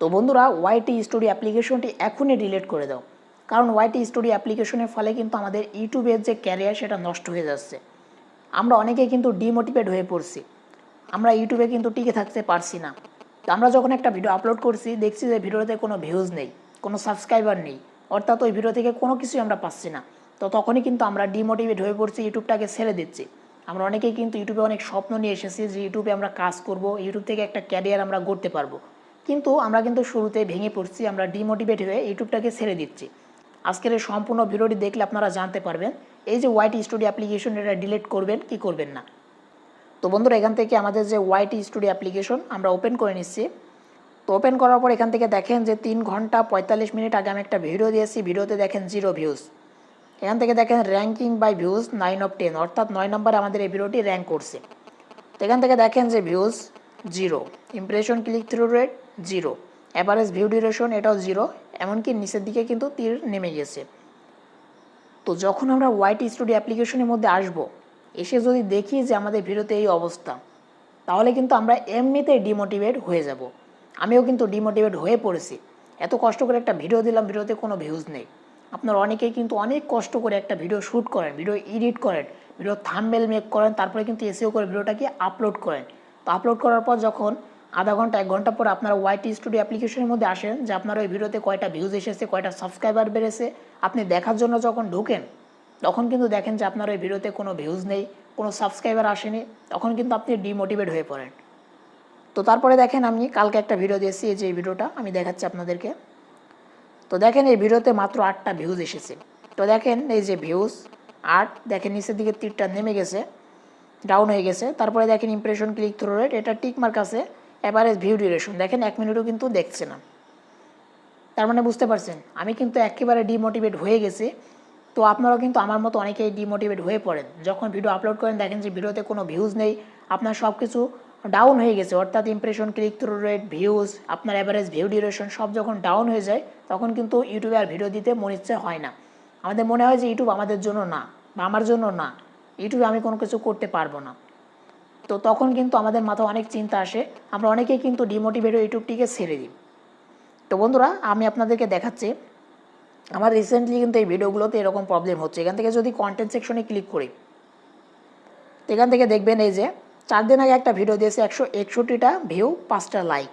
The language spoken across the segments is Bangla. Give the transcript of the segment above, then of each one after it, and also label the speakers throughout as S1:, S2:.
S1: তো বন্ধুরা ওয়াইটি স্টোরি অ্যাপ্লিকেশনটি এখনই ডিলিট করে দাও। কারণ ওয়াইটি স্টোরি অ্যাপ্লিকেশনের ফলে কিন্তু আমাদের ইউটিউবের যে ক্যারিয়ার সেটা নষ্ট হয়ে যাচ্ছে। আমরা অনেকেই কিন্তু ডিমোটিভেট হয়ে পড়ছি। আমরা ইউটিউবে কিন্তু টিকে থাকতে পারছি না। তো আমরা যখন একটা ভিডিও আপলোড করছি, দেখছি যে ভিডিওতে কোনো ভিউজ নেই, কোনো সাবস্ক্রাইবার নেই, অর্থাৎ ওই ভিডিও থেকে কোনো কিছুই আমরা পাচ্ছি না, তো তখনই কিন্তু আমরা ডিমোটিভেট হয়ে পড়ছি ইউটিউবটাকে ছেড়ে দিচ্ছি। আমরা অনেকেই কিন্তু ইউটিউবে অনেক স্বপ্ন নিয়ে এসেছি যে ইউটিউবে আমরা কাজ করব ইউটিউব থেকে একটা ক্যারিয়ার আমরা গড়তে পারব। কিন্তু আমরা কিন্তু শুরুতে ভেঙে পড়ছি, আমরা ডিমোটিভেট হয়ে ইউটিউবটাকে ছেড়ে দিচ্ছি। আজকের এই সম্পূর্ণ ভিডিওটি দেখলে আপনারা জানতে পারবেন, এই যে ওয়াইটি স্টুডিও অ্যাপ্লিকেশন এটা ডিলিট করবেন, কি করবেন না। তো বন্ধুরা, এখান থেকে আমাদের যে ওয়াইটি স্টুডিও অ্যাপ্লিকেশন আমরা ওপেন করে নিচ্ছি। তো ওপেন করার পর এখান থেকে দেখেন যে তিন ঘণ্টা পঁয়তাল্লিশ মিনিট আগে আমি একটা ভিডিও দিয়েছি ভিডিওতে দেখেন জিরো ভিউজ এখান থেকে দেখেন ranking by views nine of ten অর্থাৎ নয় নম্বরে আমাদের এই ভিডিওটি র্যাঙ্ক করছে। তো এখান থেকে দেখেন যে views zero. Impression click through rate zero. Average view duration এটাও জিরো। এমনকি নিচের দিকে কিন্তু তীর নেমে গেছে। তো যখন আমরা ওয়াইটি স্টুডিও অ্যাপ্লিকেশনের মধ্যে আসব, এসে যদি দেখি যে আমাদের ভিডিওতে এই অবস্থা, তাহলে কিন্তু আমরা এমনিতে ডিমোটিভেট হয়ে যাব। আমিও কিন্তু ডিমোটিভেট হয়ে পড়েছি। এত কষ্ট করে একটা ভিডিও দিলাম, ভিডিওতে কোনো ভিউজ নেই। আপনার অনেকেই কিন্তু অনেক কষ্ট করে একটা ভিডিও শ্যুট করেন ভিডিও এডিট করেন ভিডিও থাম্বেল মেক করেন, তারপরে কিন্তু এসিও করে ভিডিওটাকে আপলোড করেন। তো আপলোড করার পর যখন আধা ঘণ্টা, এক ঘণ্টা পর আপনারা ওয়াইটি স্টুডিও অ্যাপ্লিকেশনের মধ্যে আসেন যে আপনার ওই ভিডিওতে কয়টা ভিউজ এসেছে, কয়টা সাবস্ক্রাইবার বেড়েছে, আপনি দেখার জন্য যখন ঢোকেন, তখন কিন্তু দেখেন যে আপনার ওই ভিডিওতে কোনো ভিউজ নেই, কোনো সাবস্ক্রাইবার আসেনি, তখন কিন্তু আপনি ডিমোটিভেট হয়ে পড়েন। তো তারপরে দেখেন আমি কালকে একটা ভিডিও দিয়েছি, এই যে ভিডিওটা আমি দেখাচ্ছি আপনাদেরকে। তো দেখেন এই ভিডিওতে মাত্র আটটা ভিউজ এসেছে। তো দেখেন এই যে ভিউজ আট, দেখেন নিচের দিকে তীরটা নেমে গেছে। ডাউন হয়ে গেছে। তারপরে দেখেন ইমপ্রেশন ক্লিক থ্রু রেট এটা টিক মার্ক আছে অ্যাভারেজ ভিউ ডিউরেশন দেখেন এক মিনিটও কিন্তু দেখছে না। তার মানে বুঝতে পারছেন? আমি কিন্তু একেবারে ডিমোটিভেট হয়ে গেছি। তো আপনারাও কিন্তু আমার মতো অনেকেই ডিমোটিভেট হয়ে পড়েন। যখন ভিডিও আপলোড করেন, দেখেন যে ভিডিওতে কোনো ভিউজ নেই, আপনার সব কিছু ডাউন হয়ে গেছে। অর্থাৎ impression click through rate views আপনার অ্যাভারেজ ভিউ ডিউরেশন সব যখন ডাউন হয়ে যায়, তখন কিন্তু ইউটিউবে আর ভিডিও দিতে মনে ইচ্ছে হয় না। আমাদের মনে হয় যে ইউটিউব আমাদের জন্য না, বা আমার জন্য না। ইউটিউবে আমি কোনো কিছু করতে পারব না। তো তখন কিন্তু আমাদের মাথায় অনেক চিন্তা আসে, আমরা অনেকেই কিন্তু ডিমোটিভেট ইউটিউবটিকে ছেড়ে দিই। তো বন্ধুরা, আমি আপনাদেরকে দেখাচ্ছি, আমার রিসেন্টলি কিন্তু এই ভিডিওগুলোতে এরকম প্রবলেম হচ্ছে। এখান থেকে যদি কন্টেন্ট সেকশনে ক্লিক করি এখান থেকে দেখবেন এই যে, চার দিন আগে একটা ভিডিও দিয়েছি, একশো একষট্টিটা ভিউ পাঁচটা লাইক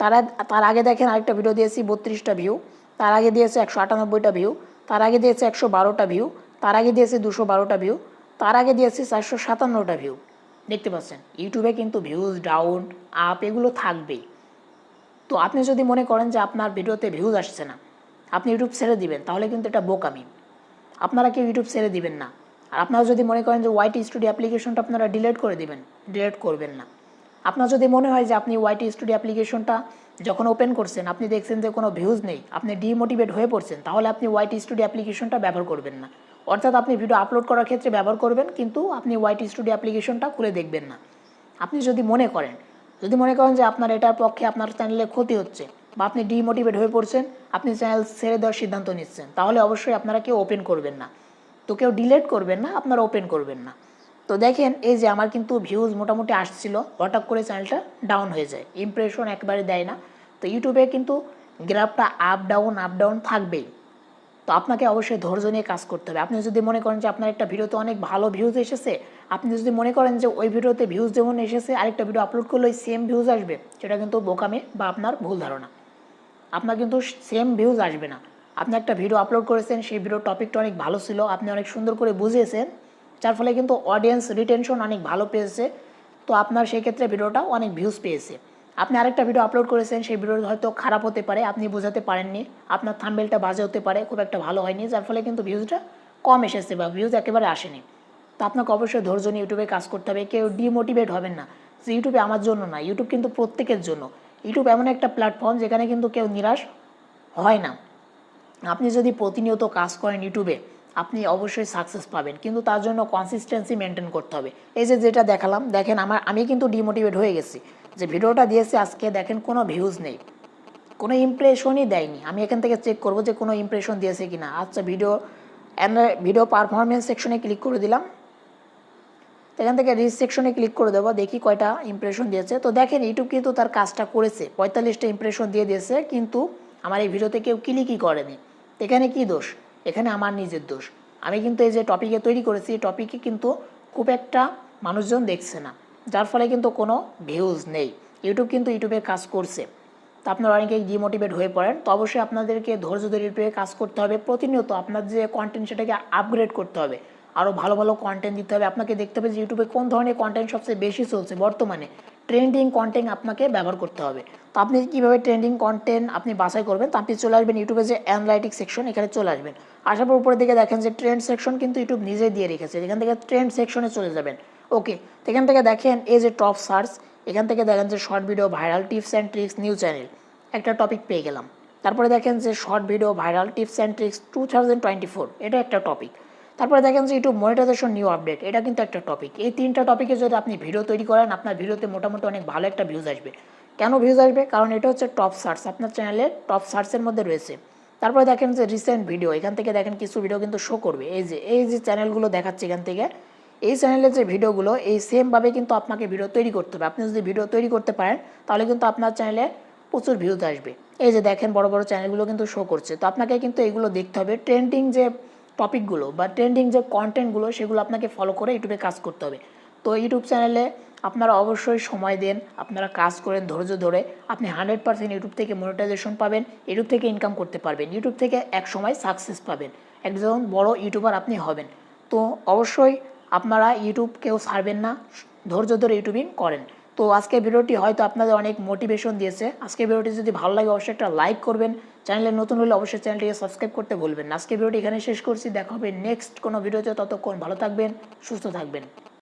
S1: তার তার আগে দেখেন আরেকটা ভিডিও দিয়েছি, বত্রিশটা ভিউ তার আগে দিয়েছে একশো আটানব্বইটা ভিউ তার আগে দিয়েছে একশো বারোটা ভিউ তার আগে দিয়েছে দুশো বারোটা ভিউ তার আগে দিয়েছে চারশো সাতান্নটা ভিউ দেখতে পাচ্ছেন ইউটিউবে কিন্তু ভিউজ ডাউন আপ এগুলো থাকবেই। তো আপনি যদি মনে করেন যে আপনার ভিডিওতে ভিউজ আসছে না, আপনি ইউটিউব ছেড়ে দিবেন, তাহলে কিন্তু এটা বোকামি। আপনারা কেউ ইউটিউব ছেড়ে দিবেন না। আর আপনারা যদি মনে করেন যে ওয়াইটি স্টুডিও অ্যাপ্লিকেশনটা আপনারা ডিলিট করে দিবেন ডিলেট করবেন না। আপনার যদি মনে হয় যে আপনি ওয়াইটি স্টুডিও অ্যাপ্লিকেশনটা যখন ওপেন করছেন, আপনি দেখছেন যে কোনো ভিউজ নেই, আপনি ডিমোটিভেট হয়ে পড়ছেন, তাহলে আপনি ওয়াইটি স্টুডিও অ্যাপ্লিকেশনটা ব্যবহার করবেন না। অর্থাৎ আপনি ভিডিও আপলোড করার ক্ষেত্রে ব্যবহার করবেন, কিন্তু আপনি ওয়াইটি স্টুডিও অ্যাপ্লিকেশনটা খুলে দেখবেন না। আপনি যদি মনে করেন, যদি মনে করেন যে আপনার এটার পক্ষে আপনার চ্যানেলে ক্ষতি হচ্ছে বা আপনি ডিমোটিভেট হয়ে পড়ছেন, আপনি চ্যানেল ছেড়ে দেওয়ার সিদ্ধান্ত নিচ্ছেন, তাহলে অবশ্যই আপনারা কেউ ওপেন করবেন না। তো কেউ ডিলেট করবেন না, আপনারা ওপেন করবেন না। তো দেখেন, এই যে আমার কিন্তু ভিউজ মোটামুটি আসছিল, হঠাৎ করে চ্যানেলটা ডাউন হয়ে যায়। ইমপ্রেশন একবারে দেয় না। তো ইউটিউবে কিন্তু গ্রাফটা আপ ডাউন আপ ডাউন থাকবেই। তো আপনাকে অবশ্যই ধৈর্য নিয়ে কাজ করতে হবে। আপনি যদি মনে করেন যে আপনার একটা ভিডিওতে অনেক ভালো ভিউজ এসেছে, আপনি যদি মনে করেন যে ওই ভিডিওতে ভিউজ যেমন এসেছে, আরেকটা ভিডিও আপলোড করলে ওই সেম ভিউজ আসবে, সেটা কিন্তু বোকামে বা আপনার ভুল ধারণা। আপনার কিন্তু সেম ভিউজ আসবে না। আপনি একটা ভিডিও আপলোড করেছেন, সেই ভিডিওর টপিকটা অনেক ভালো ছিল, আপনি অনেক সুন্দর করে বুঝিয়েছেন, যার ফলে কিন্তু অডিয়েন্স রিটেনশন অনেক ভালো পেয়েছে, তো আপনার সেই ক্ষেত্রে ভিডিওটা অনেক ভিউজ পেয়েছে। আপনি আরেকটা ভিডিও আপলোড করেছেন, সেই ভিডিও হয়তো খারাপ হতে পারে, আপনি বোঝাতে পারেননি। আপনার থাম্বেলটা বাজে হতে পারে, খুব একটা ভালো হয়নি, যার ফলে কিন্তু ভিউজটা কম এসেছে বা ভিউজ একেবারে আসেনি। তো আপনাকে অবশ্যই ধৈর্য নিয়ে ইউটিউবে কাজ করতে হবে, কেউ ডিমোটিভেট হবেন না। যে ইউটিউবে আমার জন্য না ইউটিউব কিন্তু প্রত্যেকের জন্য। ইউটিউব এমন একটা প্ল্যাটফর্ম যেখানে কিন্তু কেউ নিরাশ হয় না। আপনি যদি প্রতিনিয়ত কাজ করেন ইউটিউবে আপনি অবশ্যই সাকসেস পাবেন। কিন্তু তার জন্য কনসিস্টেন্সি মেনটেন করতে হবে। এই যে যেটা দেখালাম, দেখেন আমার, আমি কিন্তু ডিমোটিভেট হয়ে গেছি। যে ভিডিওটা দিয়েছি, আজকে দেখেন কোনো ভিউজ নেই। কোনো ইমপ্রেশনই দেয়নি। আমি এখান থেকে চেক করব যে কোনো ইমপ্রেশন দিয়েছে কি না আচ্ছা ভিডিও ভিডিও পারফরমেন্স সেকশনে ক্লিক করে দিলাম। এখান থেকে রিচ সেকশনে ক্লিক করে দেবো, দেখি কয়টা ইমপ্রেশন দিয়েছে। তো দেখেন ইউটিউব কিন্তু তার কাজটা করেছে। পঁয়তাল্লিশটা ইমপ্রেশন দিয়ে দিয়েছে, কিন্তু আমার এই ভিডিওতে কেউ ক্লিকই করেনি। এখানে কি দোষ? এখানে আমার নিজের দোষ। আমি কিন্তু এই যে টপিকে তৈরি করেছি টপিকে কিন্তু খুব একটা মানুষজন দেখছে না। যার ফলে কিন্তু কোনো ভিউজ নেই। ইউটিউব কিন্তু ইউটিউবে কাজ করছে। তো আপনারা অনেকেই ডিমোটিভেট হয়ে পড়েন। তো অবশ্যই আপনাদেরকে ধৈর্য ধরে ইউটিউবে কাজ করতে হবে। প্রতিনিয়ত আপনার যে কন্টেন্ট সেটাকে আপগ্রেড করতে হবে। আরও ভালো ভালো কন্টেন্ট দিতে হবে। আপনাকে দেখতে হবে যে ইউটিউবে কোন ধরনের কন্টেন্ট সবচেয়ে বেশি চলছে বর্তমানে। ট্রেন্ডিং কন্টেন্ট আপনাকে ব্যবহার করতে হবে। তো আপনি কীভাবে ট্রেন্ডিং কন্টেন্ট আপনি বাছাই করবেন? তো আপনি চলে আসবেন ইউটিউবে যে অ্যানালাইটিক সেকশন এখানে চলে আসবেন। আসার পর উপরের দিকে দেখেন যে ট্রেন্ড সেকশন কিন্তু ইউটিউব নিজে দিয়ে রেখেছে। এখান থেকে ট্রেন্ড সেকশনে চলে যাবেন। ওকে এখান থেকে দেখেন এই যে টপ সার্চ এখান থেকে দেখেন যে short video viral tips and tricks new channel একটা টপিক পেয়ে গেলাম। তারপরে দেখেন যে short video viral tips and tricks two thousand twenty four এটা একটা টপিক তারপরে দেখেন যে ইউটিউব মনিটাইজেশন নিউ আপডেট এটা কিন্তু একটা টপিক এই তিনটা টপিকে যদি আপনি ভিডিও তৈরি করেন, আপনার ভিডিওতে মোটামুটি অনেক ভালো একটা ভিউজ আসবে। কেন ভিউজ আসবে? কারণ এটা হচ্ছে টপ সার্চ আপনার চ্যানেলের টপ সার্চের মধ্যে রয়েছে। তারপরে দেখেন যে রিসেন্ট ভিডিও এখান থেকে দেখেন কিছু ভিডিও কিন্তু শো করবে। এই যে এই যে চ্যানেলগুলো দেখাচ্ছে এখান থেকে এই চ্যানেলের যে ভিডিওগুলো এই সেমভাবে কিন্তু আপনাকে ভিডিও তৈরি করতে হবে। আপনি যদি ভিডিও তৈরি করতে পারেন, তাহলে কিন্তু আপনার চ্যানেলে প্রচুর ভিউজ আসবে। এই যে দেখেন, বড় বড় চ্যানেলগুলো কিন্তু শো করছে। তো আপনাকে কিন্তু এগুলো দেখতে হবে। ট্রেন্ডিং যে টপিকগুলো বা ট্রেন্ডিং যে কন্টেন্টগুলো সেগুলো আপনাকে ফলো করে ইউটিউবে কাজ করতে হবে। তো ইউটিউব চ্যানেলে আপনারা অবশ্যই সময় দেন, আপনারা কাজ করেন ধৈর্য ধরে, আপনি হান্ড্রেড পার্সেন্ট ইউটিউব থেকে মনিটাইজেশন পাবেন ইউটিউব থেকে ইনকাম করতে পারবেন। ইউটিউব থেকে এক সময় সাকসেস পাবেন। একজন বড় ইউটিউবার আপনি হবেন। তো অবশ্যই আপনারা ইউটিউব কেউ ছাড়বেন না, ধৈর্য ধরে ইউটিউবিং করেন। তো আজকের ভিডিওটি হয়তো আপনাদের অনেক মোটিভেশন দিয়েছে। আজকের ভিডিওটি যদি ভালো লাগে, অবশ্যই একটা লাইক করবেন। চ্যানেলে নতুন হলে অবশ্যই চ্যানেলটিকে সাবস্ক্রাইব করতে ভুলবেন আজকে ভিডিওটি এখানে শেষ করছি। দেখা হবে নেক্সট কোনো ভিডিওতে। ততক্ষণ ভালো থাকবেন, সুস্থ থাকবেন।